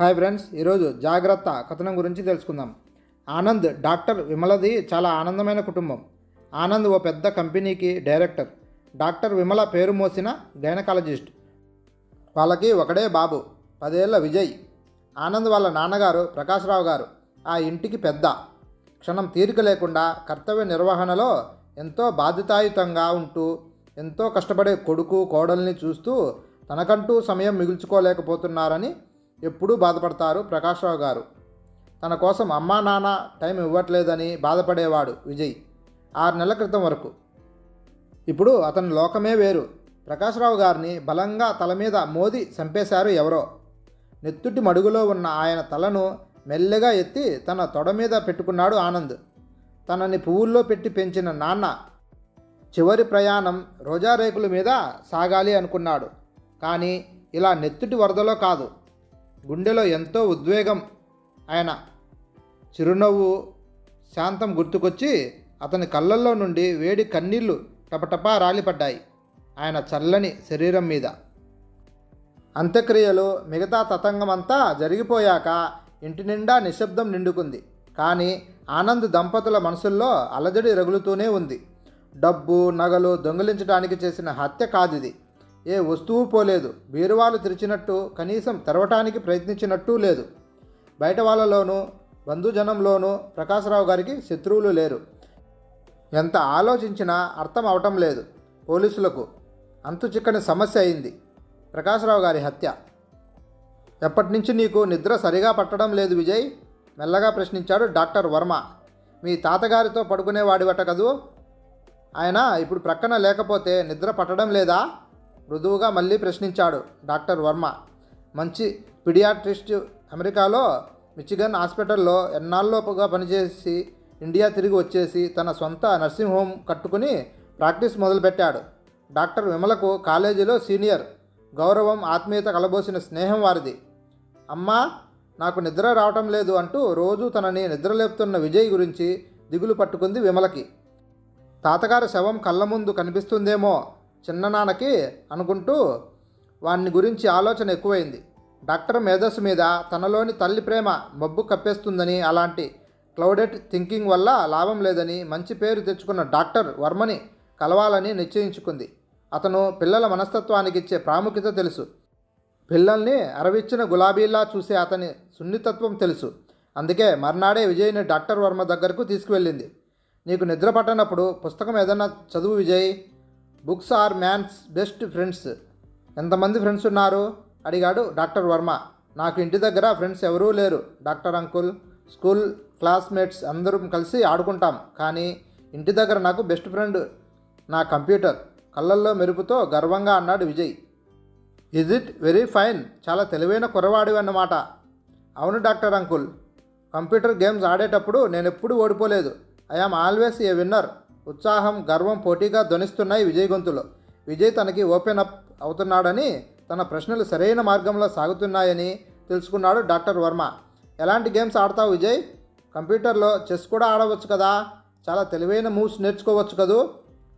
Hi friends ఈరోజు జాగ్రత్త కథనం గురించి తెలుసుకుందాం. ఆనంద్ డాక్టర్ విమలది చాలా ఆనందమైన కుటుంబం. ఆనంద్ ఓ పెద్ద కంపెనీకి డైరెక్టర్. డాక్టర్ విమల పేరు మోసిన గైనకాలజిస్ట్. వాళ్ళకి ఒకడే బాబు పదేళ్ళ విజయ్. ఆనంద్ వాళ్ళ నాన్నగారు ప్రకాశ్రావు గారు ఆ ఇంటికి పెద్ద. క్షణం తీరిక లేకుండా కర్తవ్య నిర్వహణలో ఎంతో బాధ్యతాయుతంగా ఉంటూ ఎంతో కష్టపడే కొడుకు కోడల్ని చూస్తూ తనకంటూ సమయం మిగుల్చుకోలేకపోతున్నారని ఎప్పుడూ బాధపడతారు ప్రకాశ్రావు గారు. తన కోసం అమ్మా నాన్న టైం ఇవ్వట్లేదని బాధపడేవాడు విజయ్ ఆరు నెలల క్రితం వరకు. ఇప్పుడు అతని లోకమే వేరు. ప్రకాశ్రావు గారిని బలంగా తల మీద మోది చంపేశారు ఎవరో. నెత్తుటి మడుగులో ఉన్న ఆయన తలను మెల్లగా ఎత్తి తన తొడ మీద పెట్టుకున్నాడు ఆనంద్. తనని పువ్వుల్లో పెట్టి పెంచిన నాన్న చివరి ప్రయాణం రోజారేకుల మీద సాగాలి అనుకున్నాడు. కానీ ఇలా నెత్తుటి వరదలో కాదు. గుండెలో ఎంతో ఉద్వేగం ఆయన చిరునవ్వు శాంతం గుర్తుకొచ్చి అతని కళ్ళల్లో నుండి వేడి కన్నీళ్ళు టపటపా రాలిపడ్డాయి. ఆయన చల్లని శరీరం మీద. అంత్యక్రియలు మిగతా తతంగమంతా జరిగిపోయాక ఇంటి నిండా నిశ్శబ్దం నిండుకుంది. కానీ ఆనంద్ దంపతుల మనసుల్లో అలజడి రగులుతూనే ఉంది. డబ్బు నగలు దొంగిలించడానికి చేసిన హత్య కాదిది. ఏ వస్తువు పోలేదు. బీరువాలు తెరిచినట్టు కనీసం తెరవటానికి ప్రయత్నించినట్టు లేదు. బయట వాళ్ళలోనూ బంధుజనంలోనూ ప్రకాశరావు గారికి శత్రువులు లేరు. ఎంత ఆలోచించినా అర్థం అవటం లేదు పోలీసులకు. అంతు చిక్కని సమస్య అయింది ప్రకాశరావు గారి హత్య. ఎప్పటి నుంచి నీకు నిద్ర సరిగా పట్టడం లేదు విజయ్? మెల్లగా ప్రశ్నించాడు డాక్టర్ వర్మ. మీ తాతగారితో పడుకునేవాడివట కదూ? ఆయన ఇప్పుడు ప్రక్కన లేకపోతే నిద్ర పట్టడం లేదా? మృదువుగా మళ్ళీ ప్రశ్నించాడు డాక్టర్ వర్మ. మంచి పిడియాట్రిస్ట్ అమెరికాలో మిచిగన్ హాస్పిటల్లో ఎన్నాళ్ళలోపుగా పనిచేసి ఇండియా తిరిగి వచ్చేసి తన సొంత నర్సింగ్ హోమ్ కట్టుకుని ప్రాక్టీస్ మొదలుపెట్టాడు. డాక్టర్ విమలకు కాలేజీలో సీనియర్. గౌరవం ఆత్మీయత కలబోసిన స్నేహం వారిది. అమ్మా నాకు నిద్ర రావటం లేదు అంటూ రోజు తనని నిద్రలేపుతున్న విజయ్ గురించి దిగులు పట్టుకుంది విమలకి. తాతగారి శవం కళ్ళ ముందు కనిపిస్తుందేమో చిన్ననాన్నకి అనుకుంటూ వాని గురించి ఆలోచన ఎక్కువైంది. డాక్టర్ మేధస్సు మీద తనలోని తల్లి ప్రేమ మబ్బు కప్పేస్తుందని అలాంటి క్లౌడెడ్ థింకింగ్ వల్ల లాభం లేదని మంచి పేరు తెచ్చుకున్న డాక్టర్ వర్మని కలవాలని నిశ్చయించుకుంది. అతను పిల్లల మనస్తత్వానికి ఇచ్చే ప్రాముఖ్యత తెలుసు. పిల్లల్ని అరవిచ్చిన గులాబీలా చూసే అతని సున్నితత్వం తెలుసు. అందుకే మర్నాడే విజయ్ని డాక్టర్ వర్మ దగ్గరకు తీసుకువెళ్ళింది. నీకు నిద్ర పట్టనప్పుడు పుస్తకం ఏదన్నా చదువు Vijay books are man's best friends. ఎంతమంది ఫ్రెండ్స్ ఉన్నారు? అడిగాడు డాక్టర్ వర్మ. నాకు ఇంటి దగ్గర ఫ్రెండ్స్ ఎవరూ లేరు. డాక్టర్ అంకుల్ స్కూల్ క్లాస్మేట్స్ అందరం కలిసి ఆడుకుంటాం. కానీ ఇంటి దగ్గర నాకు బెస్ట్ ఫ్రెండ్ నా కంప్యూటర్. కళ్ళల్లో మెరుపుతో గర్వంగా అన్నాడు Vijay. Is it very fine? చాలా తెలివైన కుర్రవాడివి అన్నమాట. అవును డాక్టర్ అంకుల్. కంప్యూటర్ గేమ్స్ ఆడేటప్పుడు నేను ఎప్పుడూ ఓడిపోలేదు. I am always a winner. ఉత్సాహం గర్వం పోటీగా ధ్వనిస్తున్నాయి విజయ్ గొంతులో. విజయ్ తనకి ఓపెన్ అప్ అవుతున్నాడని తన ప్రశ్నలు సరైన మార్గంలో సాగుతున్నాయని తెలుసుకున్నాడు డాక్టర్ వర్మ. ఎలాంటి గేమ్స్ ఆడతావు విజయ్? కంప్యూటర్లో చెస్ కూడా ఆడవచ్చు కదా? చాలా తెలివైన మూవ్స్ నేర్చుకోవచ్చు కదూ?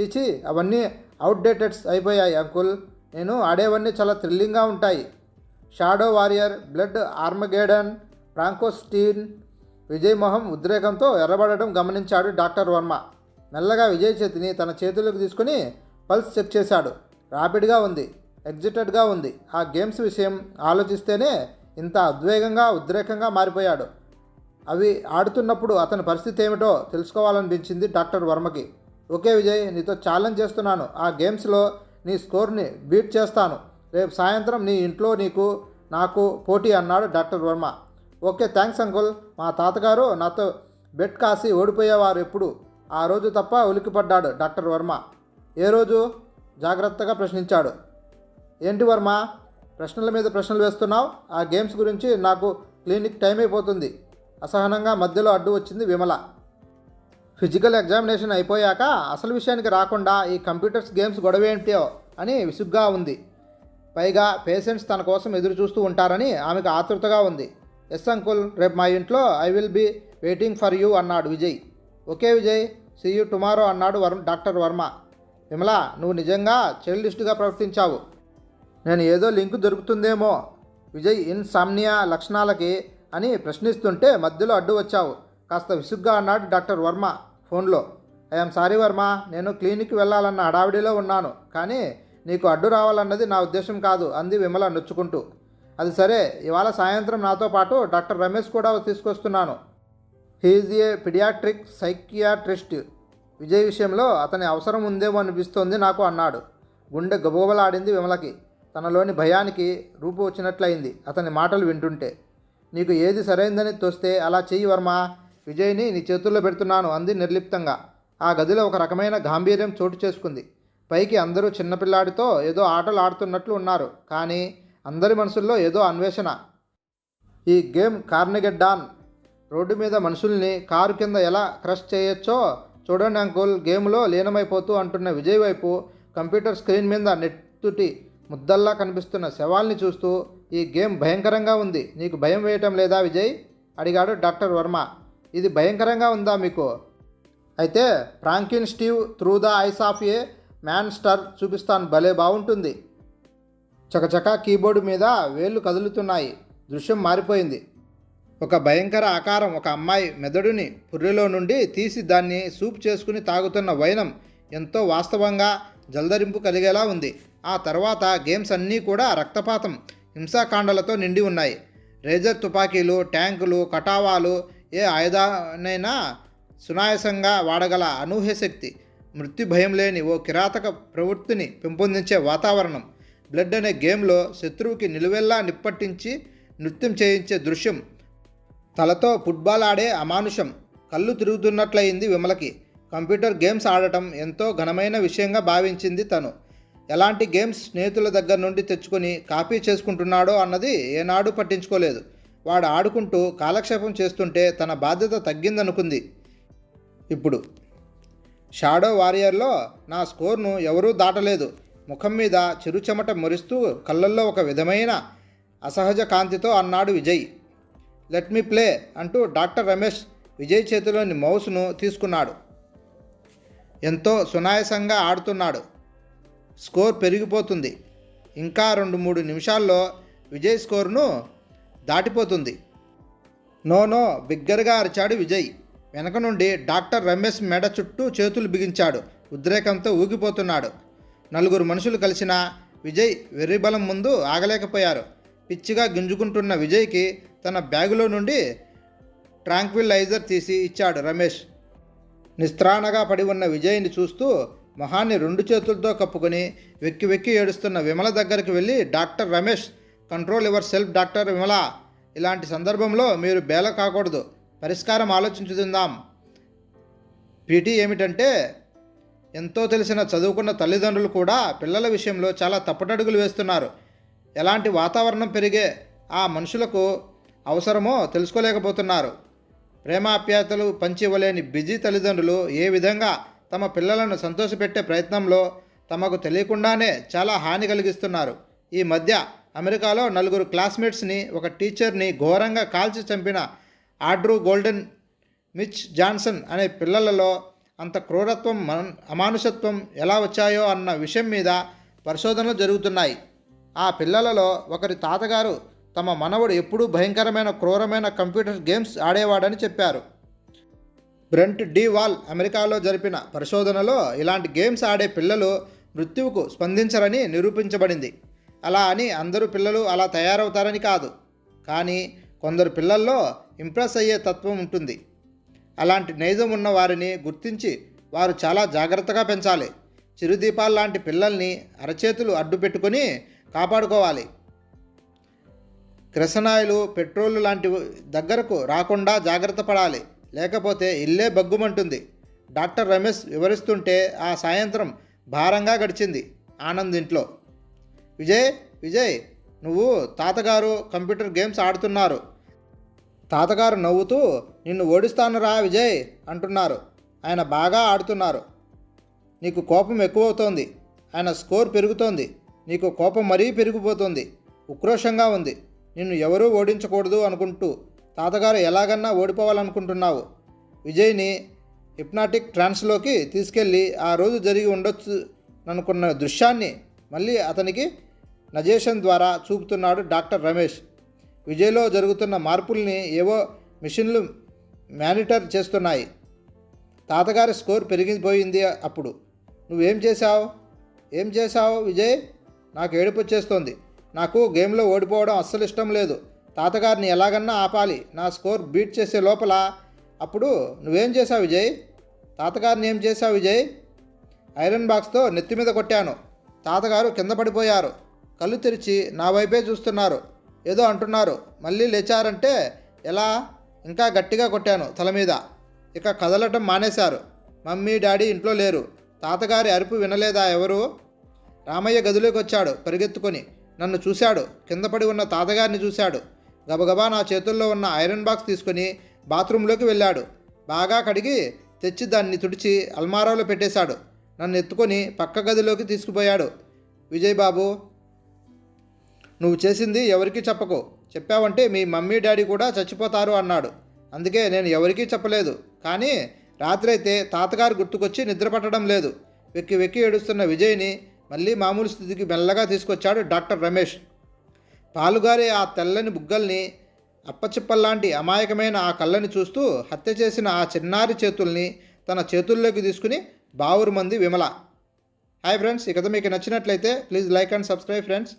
చీచి అవన్నీ అవుట్డేటెడ్స్ అయిపోయాయి అంకుల్. నేను ఆడేవన్నీ చాలా థ్రిల్లింగ్గా ఉంటాయి. Shadow warrior blood Armageddon Frankenstein Vijay మొహం ఉద్రేకంతో ఎర్రబడడం గమనించాడు డాక్టర్ వర్మ. మెల్లగా విజయ్ చేతిని తన చేతులకు తీసుకుని పల్స్ చెక్ చేశాడు. ర్యాపిడ్గా ఉంది ఎగ్జిటెడ్గా ఉంది. ఆ గేమ్స్ విషయం ఆలోచిస్తేనే ఇంత ఉద్వేగంగా ఉద్రేకంగా మారిపోయాడు. అవి ఆడుతున్నప్పుడు అతని పరిస్థితి ఏమిటో తెలుసుకోవాలనిపించింది డాక్టర్ వర్మకి. ఓకే విజయ్ నీతో ఛాలెంజ్ చేస్తున్నాను. ఆ గేమ్స్లో నీ స్కోర్ని బీట్ చేస్తాను. రేపు సాయంత్రం నీ ఇంట్లో నీకు నాకు పోటీ అన్నాడు doctor Varma. Okay thanks uncle. మా తాతగారు నాతో బెట్ కాసి ఓడిపోయేవారు ఎప్పుడు. ఆ రోజు తప్ప ఉలికిపడ్డాడు డాక్టర్ వర్మ. ఏ రోజు? జాగ్రత్తగా ప్రశ్నించాడు. ఏంటి వర్మ? ప్రశ్నల మీద ప్రశ్నలు వేస్తున్నావు? ఆ గేమ్స్ గురించి నాకు క్లినిక్ టైం అయిపోతుంది. అసహనంగా మధ్యలో అడ్డు వచ్చింది విమల. ఫిజికల్ ఎగ్జామినేషన్ అయిపోయాక అసలు విషయానికి రాకుండా ఈ కంప్యూటర్స్ గేమ్స్ గొడవ ఏంటో అని విసుగ్గా ఉంది. పైగా పేషెంట్స్ తన కోసం ఎదురు చూస్తూ ఉంటారని ఆమెకు ఆతృతగా ఉంది. ఎస్ అంకుల్ రేపు మా ఇంట్లో I will be waiting for you అన్నాడు Vijay. Okay Vijay. See tomorrow అన్నాడు వర్మ డాక్టర్ వర్మ. విమల నువ్వు నిజంగా చైల్డిస్ట్గా ప్రవర్తించావు. నేను ఏదో లింక్ దొరుకుతుందేమో. విజయ్ ఇన్సామ్నియా లక్షణాలకి అని ప్రశ్నిస్తుంటే మధ్యలో అడ్డు వచ్చావు. కాస్త విసుగ్గా అన్నాడు డాక్టర్ వర్మ ఫోన్లో. ఐఎమ్ సారీ వర్మ నేను క్లినిక్కి వెళ్ళాలన్న హడావిడిలో ఉన్నాను కానీ నీకు అడ్డు రావాలన్నది నా ఉద్దేశం కాదు అంది విమల నొచ్చుకుంటూ. అది సరే ఇవాళ సాయంత్రం నాతో పాటు డాక్టర్ రమేష్ కూడా తీసుకొస్తున్నాను. He is a pediatric psychiatrist. Vijay విషయంలో అతని అవసరం ఉందేమో అనిపిస్తోంది నాకు అన్నాడు. గుండె గబగబలాడింది విమలకి. తనలోని భయానికి రూపు వచ్చినట్లయింది అతని మాటలు వింటుంటే. నీకు ఏది సరైందని తోస్తే అలా చెయ్యి వర్మ. విజయ్ని నీ చేతుల్లో పెడుతున్నాను అంది నిర్లిప్తంగా. ఆ గదిలో ఒక రకమైన గాంభీర్యం చోటు చేసుకుంది. పైకి అందరూ చిన్నపిల్లాడితో ఏదో ఆటలు ఆడుతున్నట్లు ఉన్నారు. కానీ అందరి మనసుల్లో ఏదో అన్వేషణ. ఈ గేమ్ కార్నెగెడ్డాన్ రోడ్డు మీద మనుషుల్ని కారు కింద ఎలా క్రష్ చేయొచ్చో చూడండి అంకుల్ గేమ్లో లీనమైపోతూ అంటున్న విజయ్ వైపు కంప్యూటర్ స్క్రీన్ మీద నెత్తుటి ముద్దల్లా కనిపిస్తున్న శవాల్ని చూస్తూ ఈ గేమ్ భయంకరంగా ఉంది నీకు భయం వేయటం లేదా విజయ్? అడిగాడు డాక్టర్ వర్మ. ఇది భయంకరంగా ఉందా మీకు? అయితే Frankenstein through the eyes of a monster చూపిస్తాను భలే బాగుంటుంది. చకచక కీబోర్డు మీద వేళ్ళు కదులుతున్నాయి దృశ్యం మారిపోయింది. ఒక భయంకర ఆకారం ఒక అమ్మాయి మెదడుని పుర్రెలో నుండి తీసి దాన్ని సూప్ చేసుకుని తాగుతున్న వైనం ఎంతో వాస్తవంగా జల్దరింపు కలిగేలా ఉంది. ఆ తర్వాత గేమ్స్ అన్నీ కూడా రక్తపాతం హింసాకాండలతో నిండి ఉన్నాయి. రేజర్ తుపాకీలు ట్యాంకులు కటావాలు ఏ ఆయుధానైనా సునాయాసంగా వాడగల అనూహ్య శక్తి మృత్యు భయం లేని ఓ కిరాతక ప్రవృత్తిని పెంపొందించే వాతావరణం. బ్లడ్ అనే గేమ్లో శత్రువుకి నిలువెల్లా నిప్పట్టించి నృత్యం చేయించే దృశ్యం తలతో ఫుట్బాల్ ఆడే అమానుషం. కళ్ళు తిరుగుతున్నట్లయింది విమలకి. కంప్యూటర్ గేమ్స్ ఆడటం ఎంతో ఘనమైన విషయంగా భావించింది తను. ఎలాంటి గేమ్స్ స్నేహితుల దగ్గర నుండి తెచ్చుకొని కాపీ చేసుకుంటున్నాడో అన్నది ఏనాడు పట్టించుకోలేదు. వాడు ఆడుకుంటూ కాలక్షేపం చేస్తుంటే తన బాధ్యత తగ్గిందనుకుంది. ఇప్పుడు షాడో వారియర్లో నా స్కోర్ను ఎవరూ దాటలేదు. ముఖం మీద చిరుచెమట మురిస్తూ కళ్ళల్లో ఒక విధమైన అసహజ కాంతితో అన్నాడు విజయ్. లెట్ మీ ప్లే అంటూ డాక్టర్ రమేష్ విజయ్ చేతిలోని మౌస్ను తీసుకున్నాడు. ఎంతో సునాయాసంగా ఆడుతున్నాడు. స్కోర్ పెరిగిపోతుంది. ఇంకా రెండు మూడు నిమిషాల్లో విజయ్ స్కోర్ను దాటిపోతుంది. నో నో బిగ్గరగా అరిచాడు విజయ్. వెనక నుండి డాక్టర్ రమేష్ మెడ చుట్టూ చేతులు బిగించాడు. ఉద్రేకంతో ఊగిపోతున్నాడు. నలుగురు మనుషులు కలిసిన విజయ్ వెర్రిబలం ముందు ఆగలేకపోయారు. పిచ్చిగా గింజుకుంటున్న విజయ్కి తన బ్యాగులో నుండి ట్రాంక్విలైజర్ తీసి ఇచ్చాడు రమేష్. నిస్త్రాణగా పడి ఉన్న విజయ్ని చూస్తూ మొహాన్ని రెండు చేతులతో కప్పుకొని వెక్కి వెక్కి ఏడుస్తున్న విమల దగ్గరికి వెళ్ళి doctor Ramesh control yourself doctor Vimala. ఇలాంటి సందర్భంలో మీరు బేల కాకూడదు. పరిష్కారం ఆలోచించుతుందాం పీటీ ఏమిటంటే ఎంతో తెలిసిన చదువుకున్న తల్లిదండ్రులు కూడా పిల్లల విషయంలో చాలా తప్పటడుగులు వేస్తున్నారు. ఎలాంటి వాతావరణం పెరిగే ఆ మనుషులకు అవసరమో తెలుసుకోలేకపోతున్నారు. ప్రేమాప్యాతలు పంచి ఇవ్వలేని బిజీ తల్లిదండ్రులు ఏ విధంగా తమ పిల్లలను సంతోషపెట్టే ప్రయత్నంలో తమకు తెలియకుండానే చాలా హాని కలిగిస్తున్నారు. ఈ మధ్య అమెరికాలో నలుగురు క్లాస్మేట్స్ని ఒక టీచర్ని ఘోరంగా కాల్చి చంపిన ఆడ్రూ గోల్డెన్ మిచ్ జాన్సన్ అనే పిల్లలలో అంత క్రూరత్వం మన అమానుషత్వం ఎలా వచ్చాయో అన్న విషయం మీద పరిశోధనలు జరుగుతున్నాయి. ఆ పిల్లలలో ఒకరి తాతగారు తమ మనవడు ఎప్పుడూ భయంకరమైన క్రూరమైన కంప్యూటర్ గేమ్స్ ఆడేవాడని చెప్పారు. బ్రెంట్ డి వాల్ అమెరికాలో జరిపిన పరిశోధనలో ఇలాంటి గేమ్స్ ఆడే పిల్లలు మృత్యువుకు స్పందించరని నిరూపించబడింది. అలా అని అందరూ పిల్లలు అలా తయారవుతారని కాదు. కానీ కొందరు పిల్లల్లో ఇంప్రెస్ అయ్యే తత్వం ఉంటుంది. అలాంటి నైజం ఉన్న వారిని గుర్తించి వారు చాలా జాగ్రత్తగా పెంచాలి. చిరుదీపాల్లాంటి పిల్లల్ని అరచేతులు అడ్డు పెట్టుకొని కాపాడుకోవాలి. కిరసనాయిలు పెట్రోల్ లాంటి దగ్గరకు రాకుండా జాగ్రత్త పడాలి. లేకపోతే ఇల్లే బగ్గుమంటుంది. డాక్టర్ రమేష్ వివరిస్తుంటే ఆ సాయంత్రం భారంగా గడిచింది ఆనంద్ ఇంట్లో. విజయ్ విజయ్ నువ్వు తాతగారు కంప్యూటర్ గేమ్స్ ఆడుతున్నారు. తాతగారు నవ్వుతూ నిన్ను ఓడిస్తానురా విజయ్ అంటున్నారు. ఆయన బాగా ఆడుతున్నారు. నీకు కోపం ఎక్కువవుతోంది. ఆయన స్కోర్ పెరుగుతోంది. నీకు కోపం మరీ పెరిగిపోతుంది. ఉక్రోషంగా ఉంది. నిన్ను ఎవరూ ఓడించకూడదు అనుకుంటూ తాతగారు ఎలాగన్నా ఓడిపోవాలనుకుంటున్నావు. విజయ్ని హిప్నాటిక్ ట్రాన్స్లోకి తీసుకెళ్ళి ఆ రోజు జరిగి ఉండొచ్చు అనుకున్న దృశ్యాన్ని మళ్ళీ అతనికి నజేషన్ ద్వారా చూపుతున్నాడు డాక్టర్ రమేష్. విజయ్లో జరుగుతున్న మార్పుల్ని ఏవో మిషన్లు మానిటర్ చేస్తున్నాయి. తాతగారి స్కోర్ పెరిగిపోయింది అప్పుడు. నువ్వేం చేశావు? ఏం చేశావు విజయ్? నాకు ఏడుపు వచ్చేస్తోంది. నాకు గేమ్లో ఓడిపోవడం అస్సలు ఇష్టం లేదు. తాతగారిని ఎలాగన్నా ఆపాలి. నా స్కోర్ బీట్ చేసే లోపల అప్పుడు నువ్వేం చేశావు విజయ్? తాతగారిని ఏం చేశావు విజయ్? ఐరన్ బాక్స్తో నెత్తి మీద కొట్టాను. తాతగారు కింద పడిపోయారు. కళ్ళు తెరిచి నా వైపే చూస్తున్నారు. ఏదో అంటున్నారు. మళ్ళీ లేచారంటే ఎలా? ఇంకా గట్టిగా కొట్టాను తల మీద. ఇక కదలటం మానేశారు. మమ్మీ డాడీ ఇంట్లో లేరు. తాతగారి అరుపు వినలేదా ఎవరు? రామయ్య గదిలోకి వచ్చాడు పరిగెత్తుకొని నన్ను చూశాడు. కిందపడి ఉన్న తాతగారిని చూశాడు. గబగబా నా చేతుల్లో ఉన్న ఐరన్ బాక్స్ తీసుకొని బాత్రూంలోకి వెళ్ళాడు. బాగా కడిగి తెచ్చి దాన్ని తుడిచి అల్మారాలో పెట్టేశాడు. నన్ను ఎత్తుకొని పక్క గదిలోకి తీసుకుపోయాడు. విజయ్ బాబు నువ్వు చేసింది ఎవరికీ చెప్పకు. చెప్పావంటే మీ మమ్మీ డాడీ కూడా చచ్చిపోతారు అన్నాడు. అందుకే నేను ఎవరికీ చెప్పలేదు. కానీ రాత్రి అయితే తాతగారు గుర్తుకొచ్చి నిద్రపట్టడం లేదు. వెక్కి వెక్కి ఏడుస్తున్న విజయ్ని మళ్ళీ మామూలు స్థితికి మెల్లగా తీసుకొచ్చాడు డాక్టర్ రమేష్. పాలుగారే ఆ తెల్లని బుగ్గల్ని అప్పచిప్పల్లాంటి అమాయకమైన ఆ కళ్ళని చూస్తూ హత్య చేసిన ఆ చిన్నారి చేతుల్ని తన చేతుల్లోకి తీసుకుని బావురు మంది విమల. హాయ్ ఫ్రెండ్స్ ఇక మీకు నచ్చినట్లయితే please like and subscribe friends.